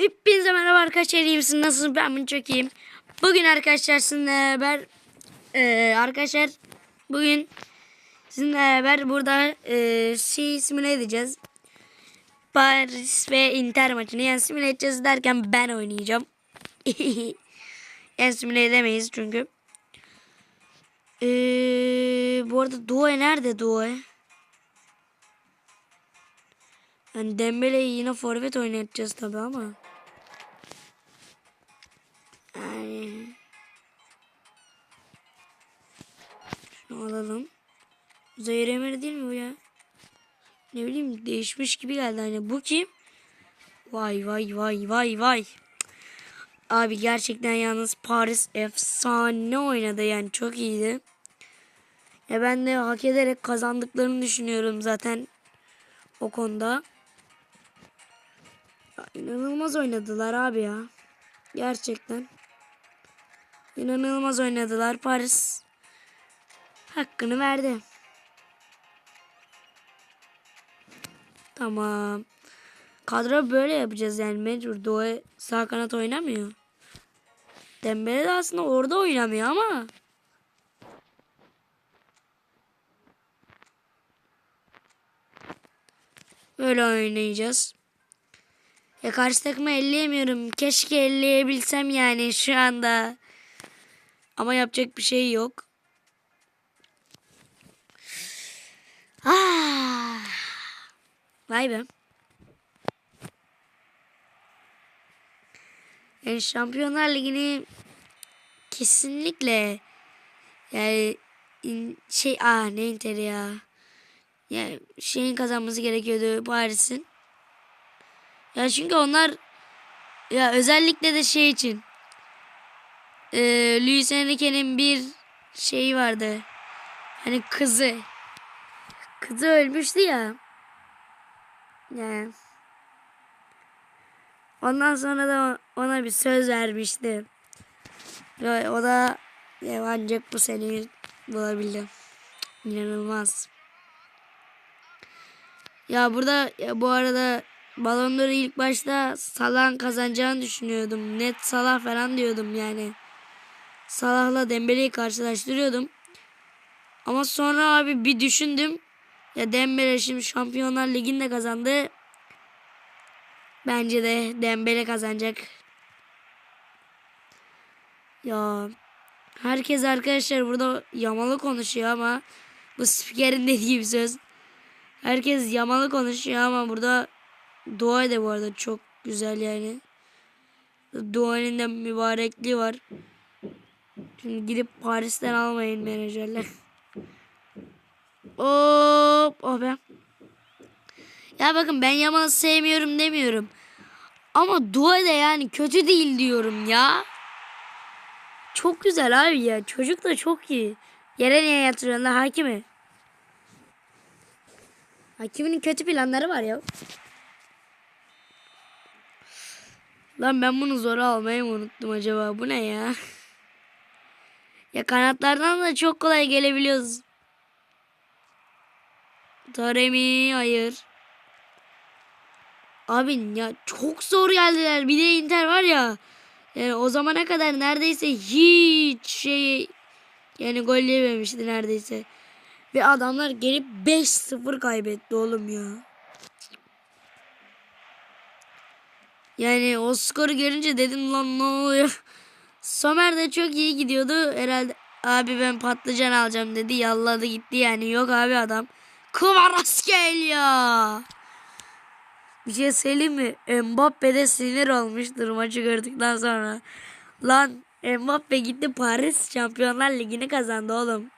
Hepinize merhaba arkadaşlar iyi misiniz? Nasılsınız? Ben bunu çok iyiyim. Bugün arkadaşlar sizinle beraber e, arkadaşlar bugün sizinle beraber burada e, şey simüle edeceğiz. Paris ve Inter maçını yani simüle edeceğiz derken ben oynayacağım. yani simüle edemeyiz çünkü. E, bu arada Due nerede Due? Yani Dembele'yi yine forvet oynatacağız tabi ama. Yani. Şunu alalım. Emre değil mi bu ya? Ne bileyim değişmiş gibi geldi hani. Bu kim? Vay vay vay vay vay. Abi gerçekten yalnız Paris efsane oynadı yani çok iyiydi. Ya ben de hak ederek kazandıklarını düşünüyorum zaten o konuda. Ya, inanılmaz oynadılar abi ya. Gerçekten. İnanılmaz oynadılar. Paris hakkını verdi. Tamam. Kadro böyle yapacağız yani mecbur. Doğu sağ kanat oynamıyor. Dembele de aslında orada oynamıyor ama. Böyle oynayacağız. Ya karşı takımı elleyemiyorum. Keşke elleyebilsem yani şu anda. Ama yapacak bir şey yok. Ah. Vay be. Yani Şampiyonlar Ligi'ni kesinlikle yani in- şey ah ne Inter ya. Yani şeyin kazanması gerekiyordu Paris'in. Ya çünkü onlar ya özellikle de şey için e, Luis Enrique'nin bir şeyi vardı. Hani kızı. Kızı ölmüştü ya. Yani. Ondan sonra da ona bir söz vermişti. Ve o da ya ancak bu sene bulabildi. İnanılmaz. Ya burada ya bu arada Ballon d'Or'u ilk başta Salah'ın kazanacağını düşünüyordum. Net Salah falan diyordum yani. Salah'la Dembele'yi karşılaştırıyordum. Ama sonra abi bir düşündüm. Ya Dembele şimdi Şampiyonlar Ligi'nde kazandı. Bence de Dembele kazanacak. Ya herkes arkadaşlar burada yamalı konuşuyor ama bu spikerin dediği bir söz. Herkes yamalı konuşuyor ama burada Dua da bu arada çok güzel yani. Dua'nın da mübarekliği var. Şimdi gidip Paris'ten almayın menajerler. Hop oh be. Ya bakın ben Yamal'ı sevmiyorum demiyorum. Ama Dua da yani kötü değil diyorum ya. Çok güzel abi ya. Çocuk da çok iyi. Yere niye yatırıyorsun lan hakimi? Hakimin kötü planları var ya. Lan ben bunu zora almayı mı unuttum acaba? Bu ne ya? Ya kanatlardan da çok kolay gelebiliyoruz. Taremi hayır. Abi ya çok zor geldiler. Bir de Inter var ya. Yani o zamana kadar neredeyse hiç şey yani gol yememişti neredeyse. Ve adamlar gelip 5-0 kaybetti oğlum ya. Yani o skoru görünce dedim lan ne oluyor. Somer de çok iyi gidiyordu. Herhalde abi ben patlıcan alacağım dedi. Yalladı gitti yani. Yok abi adam. Kvaratskhelia. Bir şey söyleyeyim mi? Mbappe de sinir olmuştur maçı gördükten sonra. Lan Mbappe gitti Paris Şampiyonlar Ligi'ni kazandı oğlum.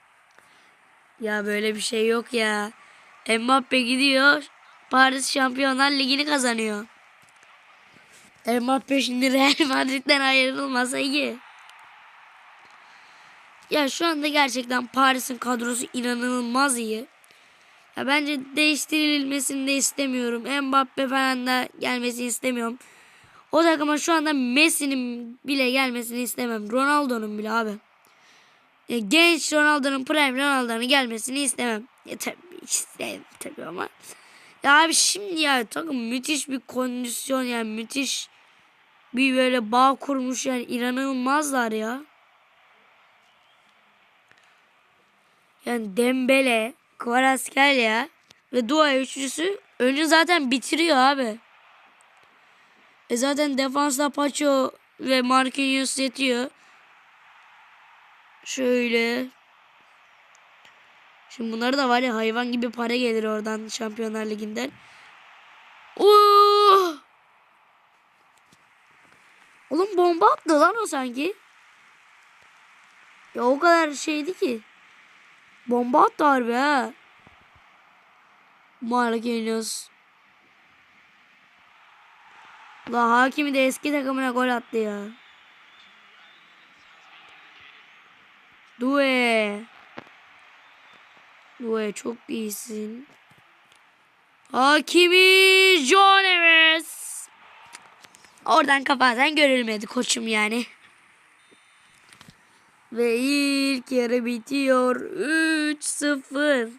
ya böyle bir şey yok ya. Mbappe gidiyor Paris Şampiyonlar Ligi'ni kazanıyor. Mbappe şimdi Real Madrid'den ayrılmasa iyi. Ya şu anda gerçekten Paris'in kadrosu inanılmaz iyi. Ya bence değiştirilmesini de istemiyorum. Mbappe falan da gelmesini istemiyorum. O takıma şu anda Messi'nin bile gelmesini istemem. Ronaldo'nun bile abi. Ya genç Ronaldo'nun prime Ronaldo'nun gelmesini istemem. Ya tabii istemem tabii ama. Ya abi şimdi ya takım müthiş bir kondisyon yani müthiş bir böyle bağ kurmuş yani inanılmazlar ya. Yani Dembele, Kvaratskhelia ve Dua üçlüsü önü zaten bitiriyor abi. E zaten defansta Pacho ve Marquinhos yetiyor. Şöyle. Şimdi bunları da var ya hayvan gibi para gelir oradan Şampiyonlar Ligi'nden. Oo! Oğlum bomba attı lan o sanki. Ya o kadar şeydi ki. Bomba attı harbi ha. Marquinhos. La Hakimi de eski takımına gol attı ya. Due. Due çok iyisin. Hakimi John Evans. Oradan kafadan görülmedi koçum yani. Ve ilk yarı bitiyor. 3-0.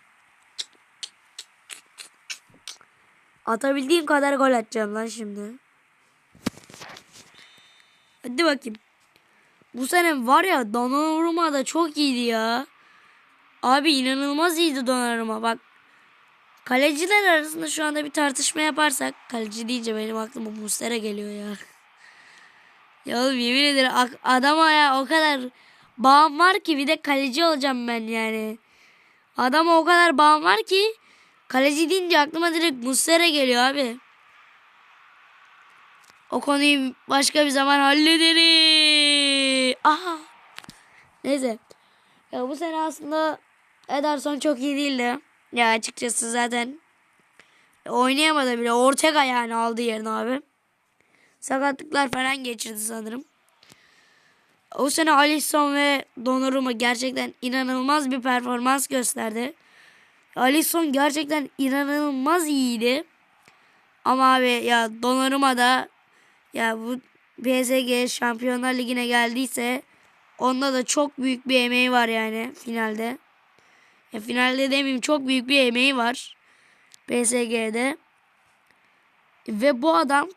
Atabildiğim kadar gol atacağım lan şimdi. Hadi bakayım. Bu sene var ya Donnarumma da çok iyiydi ya. Abi inanılmaz iyiydi Donnarumma. Bak kaleciler arasında şu anda bir tartışma yaparsak kaleci deyince benim aklıma Muslera geliyor ya. Ya oğlum yemin ederim adama ya o kadar bağım var ki bir de kaleci olacağım ben yani. Adama o kadar bağım var ki kaleci deyince aklıma direkt Muslera geliyor abi. O konuyu başka bir zaman hallederiz. Aha. Neyse. Ya bu sene aslında Ederson çok iyi değildi. Ya açıkçası zaten oynayamadı bile. Ortega yani aldı yerini abi. Sakatlıklar falan geçirdi sanırım. O sene Alisson ve Donnarumma gerçekten inanılmaz bir performans gösterdi. Alisson gerçekten inanılmaz iyiydi. Ama abi ya Donnarumma da ya bu PSG Şampiyonlar Ligi'ne geldiyse onda da çok büyük bir emeği var yani finalde. Ya finalde demeyeyim çok büyük bir emeği var. PSG'de. Ve bu adam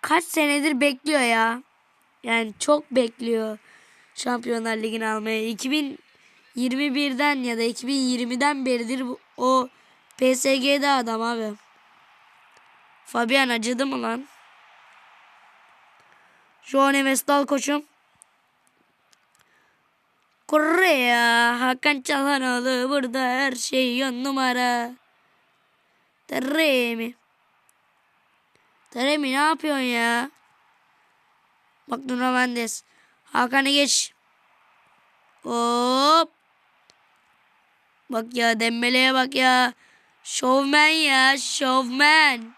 kaç senedir bekliyor ya. Yani çok bekliyor Şampiyonlar Ligi'ni almaya. 2021'den ya da 2020'den beridir o PSG'de adam abi. Fabian acıdı mı lan? João Neves dal koçum. Korea Hakan Çalhanoğlu burada her şey on numara. Teremi. Teremi ne yapıyorsun ya? Bak Nuno Mendes. Hakan'ı geç. Hop. Bak ya Dembele'ye bak ya. Şovmen ya. Şovmen.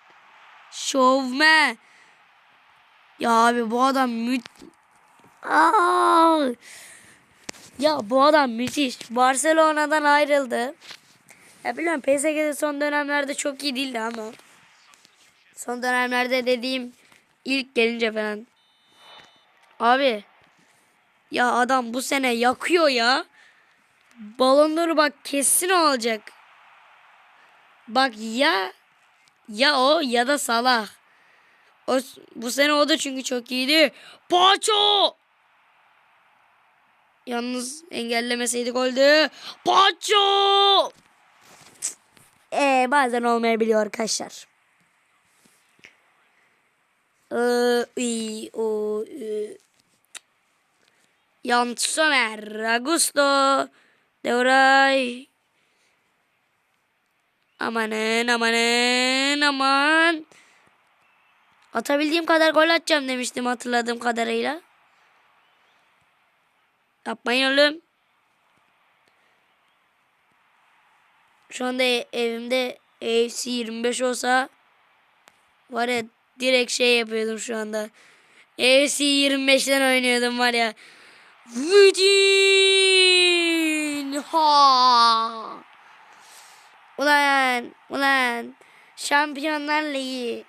Şovmen. Ya abi bu adam müt... Aa! Ya bu adam müthiş. Barcelona'dan ayrıldı. Ya biliyorum PSG'de son dönemlerde çok iyi değildi ama. Son dönemlerde dediğim ilk gelince falan. Abi. Ya adam bu sene yakıyor ya. Balonları bak kesin olacak. Bak ya ya o ya da Salah. O, bu sene o da çünkü çok iyiydi. Paço! Yalnız engellemeseydi goldü. Paço! Ee, bazen olmayabiliyor arkadaşlar. Ee, o, e, Jan Sommer, Augusto, Deuray. Amanın amanın aman. Atabildiğim kadar gol atacağım demiştim hatırladığım kadarıyla. Yapmayın oğlum. Şu anda evimde AFC 25 olsa var ya direkt şey yapıyordum şu anda. AFC 25'ten oynuyordum var ya. Vücin! Ha! Ulan, ulan. Şampiyonlar Ligi.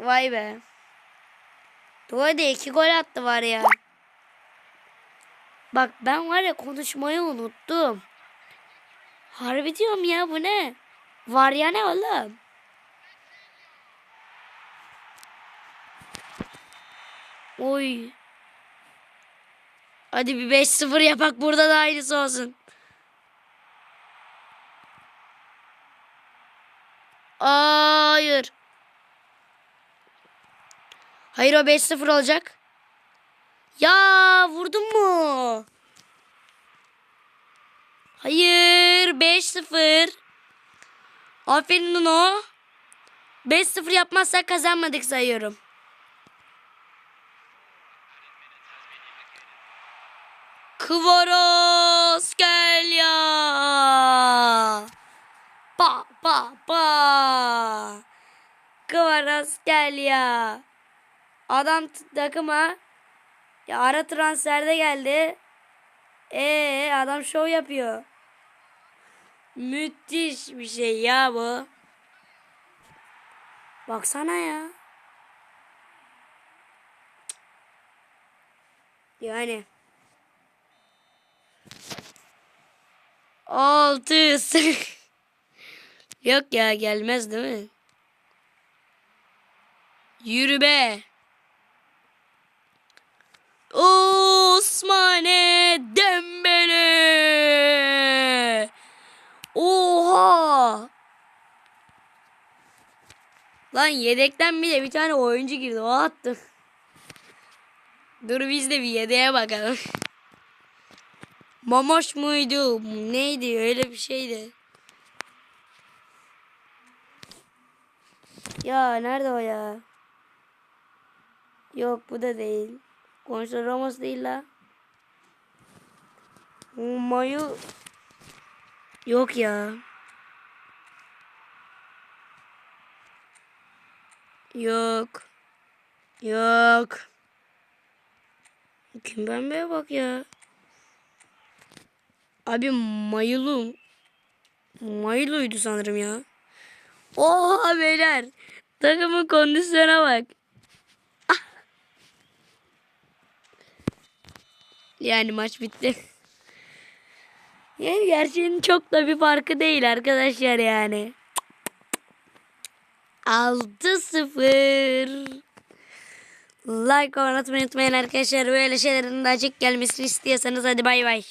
Vay be. Doğru iki gol attı var ya. Bak ben var ya konuşmayı unuttum. Harbi diyorum ya bu ne? Var ya ne oğlum? Oy. Hadi bir 5-0 yapak burada da aynısı olsun. Hayır. Hayır o 5-0 olacak. Ya vurdun mu? Hayır 5-0. Aferin Nuno. 5-0 yapmazsak kazanmadık sayıyorum. Kvaros gel ya. Pa pa pa. Kvaros gel ya. Adam takıma ya ara transferde geldi. Ee adam şov yapıyor. Müthiş bir şey ya bu. Baksana ya. Yani. Altı. Yok ya gelmez değil mi? Yürü be. Osmane Dembele. Oha. Lan yedekten bile bir tane oyuncu girdi. O attı. Dur biz de bir yedeğe bakalım. Mamoş muydu? Neydi? Öyle bir şeydi. Ya nerede o ya? Yok bu da değil. Gonçalo Ramos değil la. Mayu. Yok ya. Yok. Yok. Kim ben bak ya. Abi Mayulu. Mayulu'ydu sanırım ya. Oha beyler. Takımın kondisyona bak. Yani maç bitti. Yani gerçeğin çok da bir farkı değil arkadaşlar yani. 6-0. Like olmayı unutmayın arkadaşlar. Böyle şeylerin daha çok gelmesini istiyorsanız hadi bay bay.